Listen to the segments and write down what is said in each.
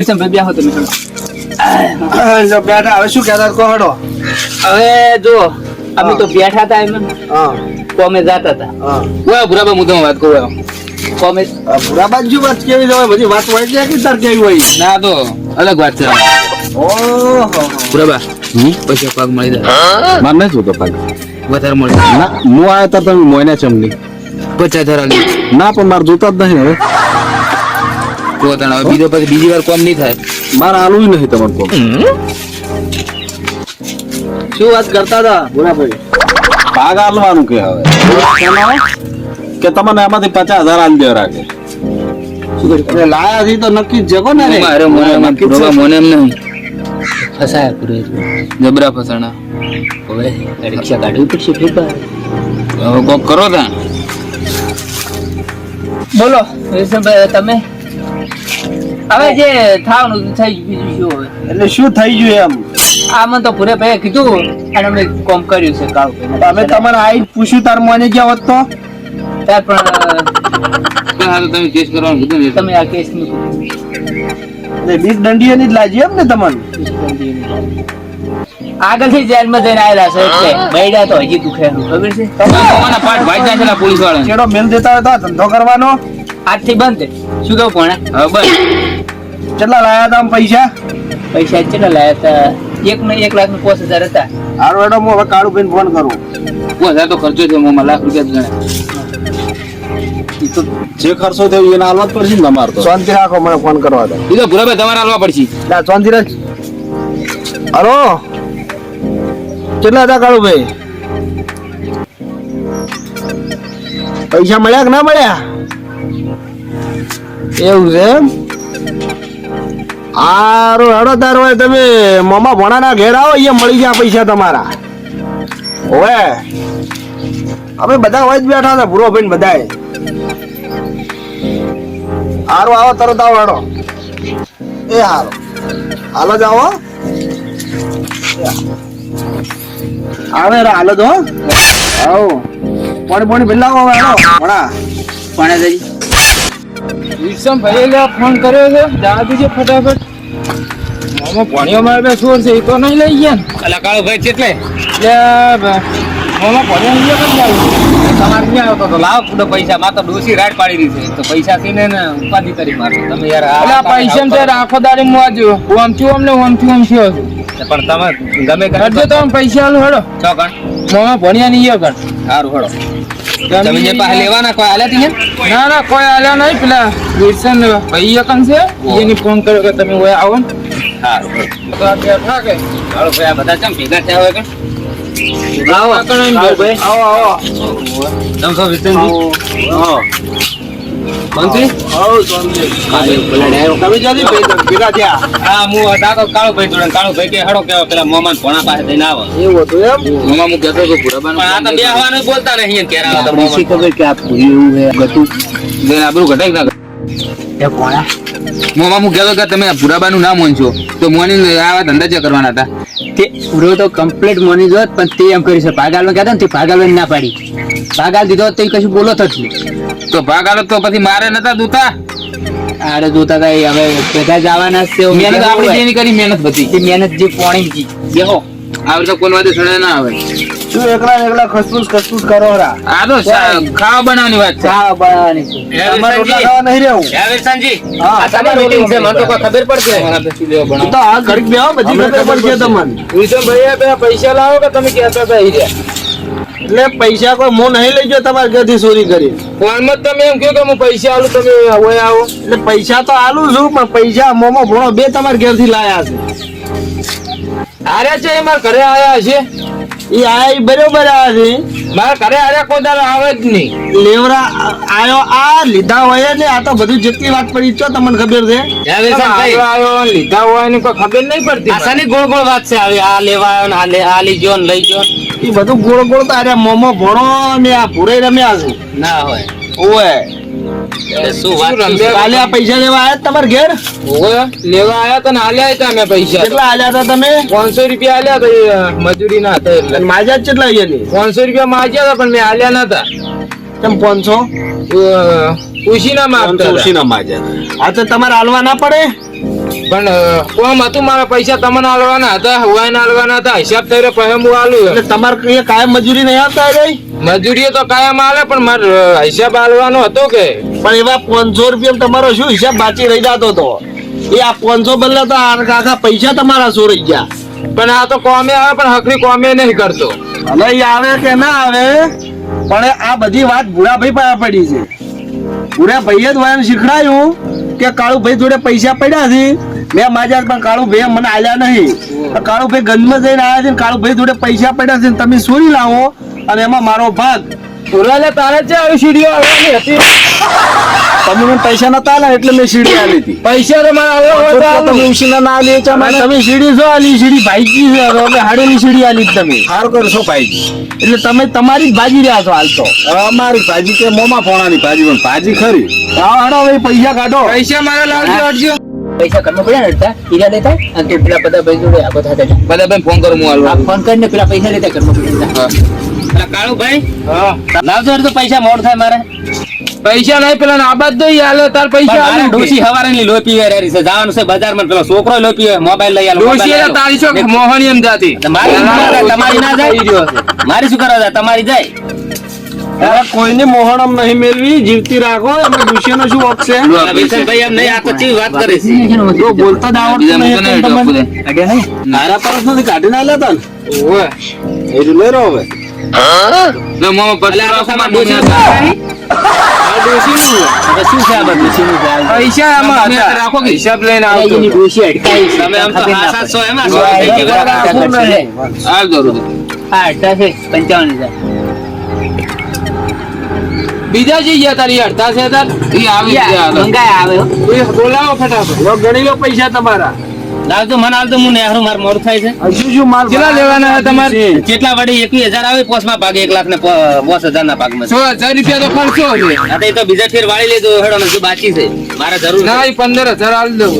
વિરસન ભાઈ બેહો તમે જો બેઠા હવે શું કહેતા કહો હડો હવે જો અમે તો બેઠા હતા એમ હા. કોમે જાતા હતા. ઓય ભુરાબા હું તમને વાત કહું કોમે આ ભૂરા વાત કેવી હોય બધી વાત હોય છે કે તાર કેવી હોય? ના તો અલગ વાત છે ઓહો. ભુરાબા પૈસા પાક મળી જાય. માર નથી જોતો પાક. વધારે મળી જાય. ના હું આવ્યો તાર તમે મોયના ચમલી પચાસ હજાર ના પણ મારે જોતા જ નહીં હવે. તો હવે બીજો પછી બીજી વાર કોમ નહીં થાય. મારે આલું નહીં તમારે કોમ. શું વાત કરતા હતા? ભૂરાભાઈ ભાગ આલવાનું કે હવે? કે તમને એમાંથી પચાસ હજાર આલ દેવા રાખે. લાયા થી તો નક્કી જ જગો ને રે. મારે મોને એમ ભુરાબા મોને એમ. નહીં ફસાયા પૂરે. જબરા ફસાણા. હવે રિક્ષા કાઢવી પડશે ફેરફાર હવે કોક કરો તા બોલો તમે? હવે જે થવાનું થઈ ગયું શું હવે એટલે શું થઈ ગયું એમ? આ મને તો પૂરે ભાઈ કીધું અને અમે કોમ કર્યું છે કાળુભાઈ અમે તમારે આઈ પૂછ્યું તાર મને ગયા હોત તો? ત્યાર પણ તમે કેસ કરવાનું કીધું તમે આ કેસનું એટલે બીજ દંડીએ ની જ લાજી એમ ને તમને? આગળથી જેલમાં જઈને આવેલા છે એટલે બૈડા તો હજી દુખે ખબર છે? પોલીસવાળા ચેડો મેલ દેતા હોય તો ધંધો કરવાનો? આજથી બંધ. શું કહું પણ હવે બંધ. કેટલા લાયા હતા પૈસા? પૈસા કેટલા લાયા હતા એક ને એક લાખનું પાંચ હજાર હતા. હારું એડો હું હવે ભાઈ ફોન કરું. પાંચ હજાર તો ખર્ચો થયો મોમાં લાખ રૂપિયા જ તો જે ખર્ચો થયો એને હાલવા જ પડશે ને તમારે તો. શાંતિ રાખો મને ફોન કરવા દો. બીજો ભૂરાભાઈ તમારે હાલવા પડશે. ના શાંતિ રાખ. હલો? કેટલા હતા કાળુ ભાઈ પૈસા મળ્યા કે ના મળ્યા? એવું છે? એમ હારું, હેડો તાર હોય તમે મમા ભણાના ઘેર આવો, અહીંયા મળી ગયા પૈસા તમારા. ઓવે. અમે બધા હોય જ બેઠા હતા, ભૂરો ભાઈ બધાએ હારું, આવો તરત આવો, હેડો. એ હારો હાલો જ આવો. આવે રે, હાલો તો આવો. પાણી પાણી બિલાવો હવે, હેડો. ભણા. પણ જઈ વિરસમ ભાઈ ફોન કર્યો છે. જવા દીજે ફટાફટ. મોમાં ભણ્યો મારે બે સોર છે એ તો નહીં લઈ ગયા અલા કાળો ભાઈ કેટલે? મોમાં ભણ્યો લઈ ગયા તમારે ક્યાં આવતો તો? લાવો પૂરો પૈસા. માં તો ડોસી રાડ પાડી દીધી તો પૈસા થી ને ઉપાધિ કરી મારતો તમે યાર આ પૈસા તે આખો દાડી મુ આજો હું આમ છું અમને આમ છું આમ છું પણ તમે ગમે કરજો તો પૈસા આલું હડો. છો કણ? મોમાં ભણ્યા નહીં કણ? સારું હેડો. તમે જે પાસે લેવાના? કોઈ આલ્યા તી ના ના કોઈ આલ્યા નહીં. પેલા વિરસન ભાઈ કન છે એની ફોન કર્યો કે તમે ઓય આવો ને. સારું તો આ કે હાલો ભાઈ આ બધા કેમ ભેગા થયા હોય કે? આવો આવો. આવો તમે છો વિરસનજી. મંત્રી તમે જલ્દી ભેગા- થયા? હા હું હતા તો કાળો ભાઈ જોડે કાળો ભાઈ કે હડો કેવો પેલા મોમાન ભણા પાસે જઈને આવો. એવું હતું એમ? મોમા હું કહેતો હતો ભૂરાબાનું પણ આ તો બે હવાનું બોલતા નહીં કેરા તો મોમાન ખબર કે આ પૂરી એવું હે ગતું બેન આબરું ઘટાઈ ના એ કોણા? મોમાં હું કહેતો કે તમે ભૂરાબાનું નામ મોનશો. તો મોની આવા ધંધા જે કરવાના હતા. તે પૂરો તો કમ્પ્લીટ મોની જોત પણ તે એમ કરી છે ભાગાલમાં કહેતા ને તે ભાગાલમાં ના પાડી. ભાગાલ દીધો તો કશું બોલો થતું તો ભાગાલો તો પછી મારે નતા દૂતા? અરે જોતા હતા એ હવે બધા જવાના જ છે મહેનત આપણી કરી મહેનત બધી. તે મહેનત જે પોણી કી બેહો આવી તો કોઈ વાતે સડે ના આવે. શું એકલા એકલા ખસફૂસ ખસફૂસ કરો રા. આ તો ખાવા બનાવવાની વાત છે. ચા બનાવવાની છે. તમારે રોટલા ખાવા નહીં રહેવું. હા, આ તમારી meeting છે, મને તો કોઈ ખબર પડશે. તમારા પછી લેવો એ બનાવો. તો આ ઘડીક બેહો બધી ખબર પડશે તમને. પૈસા લાવો કે તમે કહેતા હતા ઈ એટલે પૈસા કોઈ મો નહીં લઈ ગયો તમારે ઘરથી ચોરી કરી. ફોનમાં તમે એમ કહો કે હું પૈસા આલું તમે ઓય આવો. એટલે પૈસા તો આલું છું પણ પૈસા મોમો ભણો બે તમારે ઘેરથી લાયા છે. આર્યા છે એ મારા ઘરે આયા છે એ આયા ઈ બરોબર આવે છે. મારા ઘરે આરે કોઈ દાડો આવે જ નહીં. લેવરા આયો આ લીધા હોય ને આ તો બધું જેટલી વાત પડી છો તમને ખબર છે? આવ્યો લીધા હોય ને કોઈ ખબર નહીં પડતી આસાની ગોળ ગોળ વાત છે આવી આ લેવા આવ્યો ને આ લે આ લઈ ગયો ને લઈ ગયો એ બધું ગોળ ગોળ તો આરે મોમો ભણો ને આ ભૂરે રમ્યા છે. ના હોય. ઓય શું વાત કાલે આ પૈસા લેવા આયા તમારે ઘેર? ઓય, લેવા આયા તને આલ્યા હતા મેં પૈસા. કેટલા આલ્યા હતા તમે? પાંચસો રૂપિયા આલ્યા હતા મજૂરી ના હતા એટલે. માજા જ કેટલા અહીંયા ની રૂપિયા માંગ્યા હતા પણ મેં આલ્યા નતા કેમ પાંચસો? ઉશીના માં આપતા હતા. ઉશીના માજ્યા આ તો તમારે હાલવા ના પડે? પણ કોમ હતું મારા પૈસા તમને આલવાના હતા હુવાઈને આલવાના હતા. હિસાબ થઈ રહ્યો પછી હું આલું એટલે તમારે કાયમ મજૂરી નહીં આવતા રે? મજૂરી તો કાયમ આલે પણ મારે હિસાબ આલવાનો હતો કે? પણ એવા પાંચસો રૂપિયા તમારો શું હિસાબ બાકી રહી જતો હતો એ આ પાંચસો બદલે તો આખા પૈસા તમારા શું રહી ગયા? પણ આ તો કોમે આવે પણ હકરી કોમે નહીં કરતો. હવે ઈ આવે કે ના આવે પણ આ બધી વાત ભૂરાભાઈ પાસે પડી છે. ભૂરાભાઈએ જ વાયન શીખડાયું કે કાળુભાઈ જોડે પૈસા પડ્યા છે. મેં માજા પણ કાળુભાઈ મને આલ્યા નહીં. કાળુભાઈ ગંદમાં જઈને આવ્યા છે કાળુભાઈ જોડે પૈસા પડ્યા છે તમે સુરી લાવો. અને એમાં મારો ભાગ. ઓલા તારે જ આવી સીડીઓ આવવાની હતી. તમે મને પૈસા નતા આલ્યા એટલે મેં સીડી આલી હતી. પૈસા તો મારા આવ્યો હતા તમે ઉછીના ના આલી છે મને તમે સીડી જો આલી? સીડી ભાઈજી છે. હવે હાડેલી સીડી આલી તમે. હાર કરશો ભાઈ એટલે તમે તમારી જ ભાજી રહ્યા છો હાલ તો. અમારી ભાજી કે મોમાં ફોણાની ભાજી પણ ભાજી ખરી. હા હાડો હવે પૈસા કાઢો. પૈસા મારા લાવજો અડજો પૈસા ઘરમાં પડ્યા ને અડધા? હીરા લેતા? અને પેલા બધા ભાઈ જોડે આગો થતા બધા ભાઈ ફોન કરું હું હાલ ફોન કરીને પેલા પૈસા લેતા ઘરમાં પડ્યા પેલા કાળુભાઈ લાવજો તો પૈસા મોડ થાય મારે. પૈસા નહીં પેલા આબાદ દઈ હાલે તાર પૈસા પણ મારે આલું. કે. ડોશી હવારેની લોહી પીવે રહી છે. જવાનું છે બજારમાં પેલો છોકરો લોહી પીવે મોબાઈલ લઈ આલો ડોશી એટલે તારી આલો. શું એમ જાતી. તમારી તમારી ના જાય? મારી શું કરવા જાય? તમારી જાય? કોઈને મોહણમ નહીં મેળવી જીવતી રાખો અમે દુષ્યનો શું વખત છે? ભાઈ એમ નહીં આ તો વાત કરે છે? જો બોલતા જ આવડતું નહીં એટલે તમને મારા પરસ નથી કાઢી ના લેતા ને? ઓવે. એ રહ્યો હવે. જો મોમાં પછી એટલે આ રાખો લોકોમાં માં ડોશી ડોશી આ ડોશીનું. હવે શું? છે આ બધું શીનું છે? આ? પૈસા આમાં હતા. રાખો કે? હિસાબ લઈને આવતો એની ડોશી અટકાઈ છે. તમે આમ તો ખબર ના હાસા જ ગયું. પંચાવન હજાર બીજા તારી અડધા છે તાર? આવી ગયા. મંગાય આવે બોલાવો ફટાફટ. ગણી લો પૈસા તમારા. લાવજો મને હાલ તો હું નેહરું માર મોર થાય છે. હજુ શું માલ કેટલા લેવાના છે તમારે? કેટલા વડે? એકવીસ હજાર આવે પોસમાં ભાગે એક લાખ ને પોસ હજાર ના રૂપિયા તો ખર્ચો છે. આ તો બીજા ફેર વાળી લેજો હેડો ને બાકી છે. મારે જરૂર ના પંદર હજાર હાલ દઉં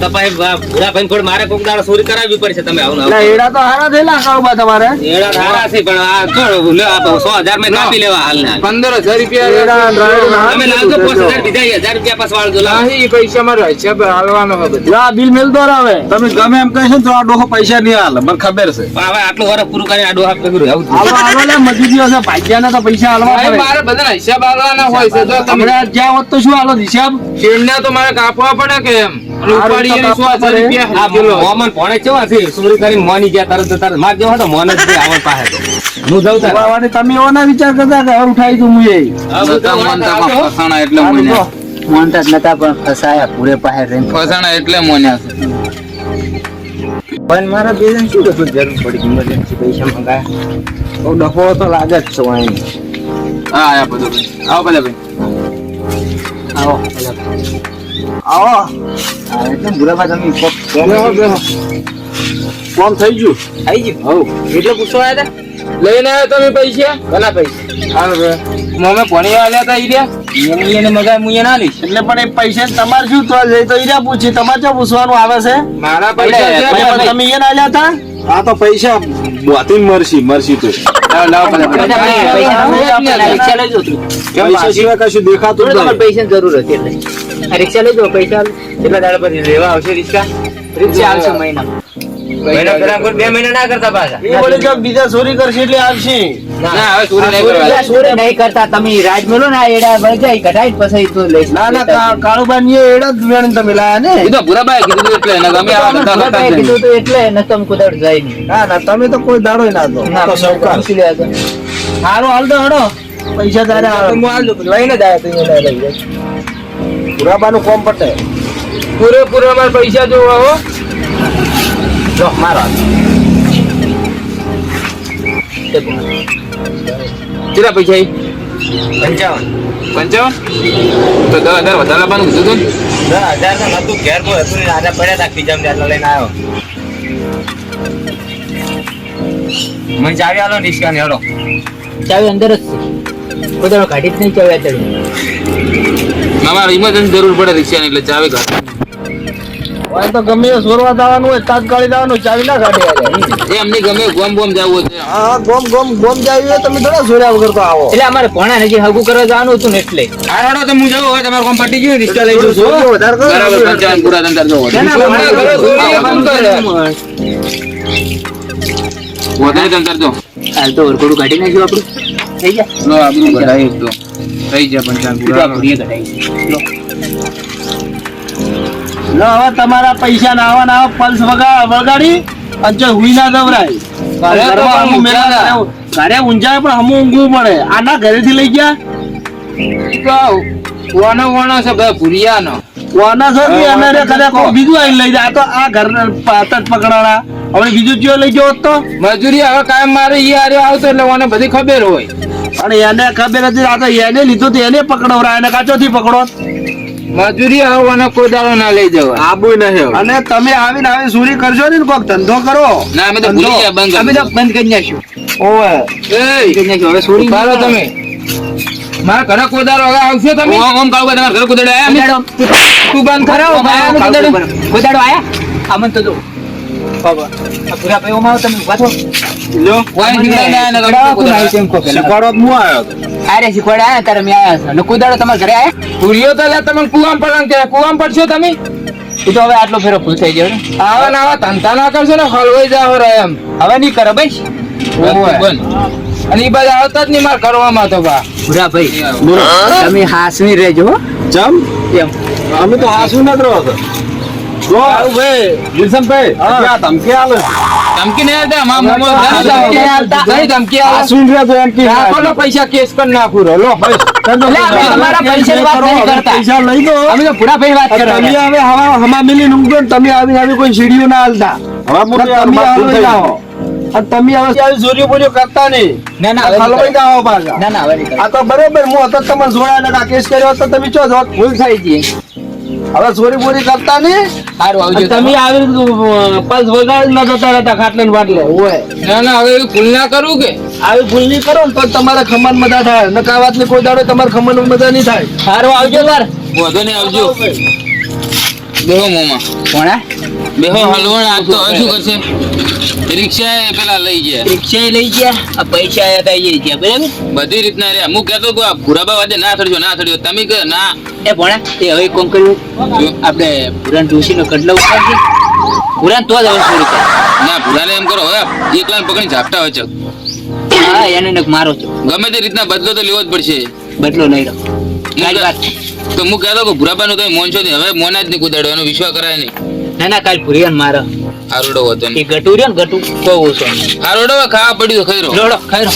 તો ભૂરા ભાઈ થોડી મારે કોક દાડો ચોરી કરાવવી પડશે. તમે આવું એટલે એડા તો હારા થયેલા કાળુબા તમારે એડા સારા છે પણ આ તો લ્યો આ સો હજાર કાપી લેવા હાલ ને હાલ. પંદર એડા રૂપિયા ડ્રાઈવર ના તમે લાવજો પોસ બીજા હજાર રૂપિયા પાછા વાળજો નહીં પૈસા મારો હિસાબ હાલવાનો હવે. બધું. બિલ મેલ દો હવે તમે ગમે એમ કહેશો તો આ ડોહો પૈસા નહીં હાલ મને ખબર છે. હવે આટલું વર્ષ પૂરું કરી આ ડોહા પકડ્યું આવું જ. ના આવો મજૂરીઓ છે ભાગ્યાના તો પૈસા હાલવા પડે. મારે બધા હિસાબ હાલવાના હોય છે તો તમને જ્યાં હોત તો શું હાલો હિસાબ? શેરના તો મારે કાપવા પડે કે એમ? માર પણ ફસાયા પૂરે પાસે એટલે મોન્યા. પણ મારા શું કશું જરૂર પડી ઇમરજન્સી પૈસા મંગાયા? ડફો તો લાગે જ છે વાંઈ. હા ભાઈ. આવો બધા ભાઈ. આવો આવો એકદમ બુરાબા તમે. કોમ થઈ ગયું થઈ ગયું હવ એટલે પૂછવા આવ્યા હતા લઈને આવ્યો તમે પૈસા ઘણા પૈસા હા મમ્મી ભણી આવ્યા તા ઈ રહ્યા? એને મગાય હું એને આલીશ એટલે પણ એ પૈસા તમારે શું તો જઈ તો ઈરા પૂછી તમારે ક્યાં પૂછવાનું આવે છે મારા પૈસા તમે એને આલ્યા હતા આ તો પૈસા મરસી મરસી તો. પૈસા પૈસા. પૈસા સિવાય કશું દેખાતું પૈસાની જરૂર હતી એટલે રિક્ષા લેજો પૈસા કેટલા દાડા પછી લેવા આવશે રિક્ષા. રિક્ષા આવશે મહિના. મહિના પેલા કોઈ બે મહિના ના કરતા પાછા. એ વળી જો બીજા ચોરી કરશે એટલે આવશે. ના, હવે ચોરી નહીં ચોરી ચોરી નહીં કરતા. તમે રાજ મેલો ને એડા વળી જાય કઢાઈ પછી તો લઈશ ના ના કાળુબા ની એડા વેણ તમે લાયા ને? એ તો ભૂરાબાએ કીધું એટલે એને ગમે આવા ધંધા કરતા કીધું તો એટલે ન તમે કુદાડ જાય નહીં. ના ના તમે તો કોઈ દાડો ના દો. તો સૌકાર. તો. હાલ દો હડો. પૈસા તારે હું લઈને જ આવ્યો તો લઈ જાય. પુરાબાનું કોમ પટે પૂરેપૂરા પૈસા જોવા હો જો મારો. કેટલા પૈસા એ? પંચાવન. પંચાવન? તો દસ હજાર વધારે આપવાનું કીધું હતું દસ હજાર તો નતું ઘેર કોઈ હતું આજે પડ્યા હતા ખીજામાં એટલે લઈને આવ્યો. મને ચાવી આલો રિક્ષા ને હેડો. ચાવી અંદર જ છે. કોઈ દાડો કાઢી જ નહીં ચાવી અત્યારે. અમારે ઇમરજન્સી જરૂર પડે રિક્ષાની એટલે ચાવી કાઢ. તો ગમે સોરવા જવાનું હોય તાત્કાલિક જવાનું ચાવી ના કાઢે યાર. એ ગમે ગોમ ગોમ જવું છે. હા ગોમ ગોમ ગોમ જાય હોય તમે થોડા સોર્યા વગર તો આવો. એટલે અમારે ભણા નજીક હગું કરવા જવાનું હતું ને એટલે. આરાડો તો હું જવું હોય તમારે કામ પટી ગયું રિક્ષા લઈ જઉં છું. બરાબર પૂરા ધંધા વધારે ધંધા જો હાલ તો વરઘોડું કાઢી નાખ્યું આપણું. થઈ ગયા. આપણું થઈ જાય હવે તમારા પૈસા ના આવા ના પલ્સ વગાડી અને જો હુઈ ના દવરાય ઘરે ઊંઝાય પણ હમું ઊંઘવું પડે. આના ઘરેથી લઈ ગયા? વણો વણો છે બધા ભૂરિયાનો. વાના સર અમે રે બીજું લઈ તો આ ઘર પાત જ પકડાણા. હવે બીજું જો લઈ ગયો તો? મજૂરી હવે કાયમ મારે ઈ હારે આવતો એટલે મને બધી ખબર હોય. અને એને ખબર હતી આ તો એને લીધું તો એને પકડવરા એને કાચોથી પકડો. મજૂરી આવવાનો કોઈ દાડો ના લઈ જવા આબુ નહીં અને તમે આવીને આવી સુરી કરશો ને કોક ધંધો કરો. ના અમે તો ભૂલી ગયા બંધ અમે તો બંધ કરી નાખ્યું. ઓવે. એ હવે સુરી મારો તમે. મારા ઘરે કોદારો હવે આવશે તમે? ઓમ ઓમ કાળુભાઈ તમારા ઘરે કોદાડો આયા? તું બંધ કરાવો. આયા અમે કોઈ દાડો? ગોદાડો આયા આમન તો જો બાબા આ પૂરા ભાઈ ઓમાં આવો તમે ઊભા થો. લો કોઈ શીખડાઈને આયા ને તમે. તેમ શીખવાડો હું આવ્યો અરે તારે મેં કુદાડો તમારા ઘરે તો તમે કુવામ પડવાનું કે કુવામ પડશો તમે? એ તો હવે આટલો ફેરો ભૂલ થઈ ગયો આવા ને આવા ધંધા ના કરશો ને હલવાઈ જાવ રે એમ. હવે નહીં કરો ભાઈ અને ઈ બધા આવતા જ નહીં માર કરવામાં તો બા. પૂરા ભાઈ તમે હાસવી રહેજો હો. એમ અમે તો હાસુ નથી રહો છો ભાઈ વિલ્સનભાઈ ભાઈ ધમકી આલે. ધમકી નહીં આલતા મારા મોમો ધમકી નહીં આલતા. નહીં ધમકી આલે. સુન રે તો એમ કે રાખો પૈસા કેસ કરી નાખું. રો લો એટલે અમે તમારા પૈસાની વાત નહીં કરતા. પૈસા લઈ દો. અમે તો પૂરા ભાઈ વાત તમે કરો હવે હવા હમા મિલી નું ને તમે આવી આવી કોઈ સીડીઓ ના હાલતા. હવે મોટો તમે આવો જાઓ. અને તમે હવે આવી ચોરીઓ બોરીઓ કરતા નહીં. ના ના હલવાઈ જાઓ પાછા. ના ના. આ તો બરોબર હું હતો તમને જોયા ને કેસ કર્યો હતો તમે ચો ભૂલ થઈ ગઈ. હવે ચોરી બોરી કરતા નહીં. સારું આવજો તમે આવી પલ્સ વગાડી ન જતા રહેતા ખાટલે ને બાટલે. હોય ના ના હવે એવું ભૂલ ના કરું કે? આવી ભૂલ નહીં કરો ને તો તમારા ખમણ મજા થાય. નકા વાત ને કોઈ દાડો તમારે ખમણ મજા નહીં થાય. સારું આવજો સર વધુ ને આવજો. બેહો મોમાં. કોણા બેહો હલવણ. આજ તો શું કરશે રિક્ષા પેલા લઈ ગયા. રિક્ષા લઈ ગયા? આ પૈસા આયા તા એ ગયા બરાબર? બધી રીતના રે હું કહેતો કે આ ભૂરાબા વાદે ના થડજો ના થડજો તમે કે ના. એ ભણા એ હવે કોમ કર્યું. આપણે પુરાણ ડોસી નો કડલો ઉતારજે પુરાણ તો જ હવે શરૂ કર. ના ભૂરાને એમ કરો હવે એકલા પકડી ઝાપટા હોય છે હા એને મારો છો. ગમે તે રીતના બદલો તો લેવો જ પડશે. બદલો વાત. તો હું કહેતો કે ભૂરાબાનું તો મોન છો નહીં. હવે મોના જ નહીં કુદાડો એનો વિશ્વાસ કરાય નહીં. ના ના કાલ પુરિયાન મારે. આરોડો હતો એ નહીં ગટુ રહ્યો ને ગટુ. બહુ ઓછો. આરોડો ખાવા પડ્યું રહ્યો લોડો રહ્યો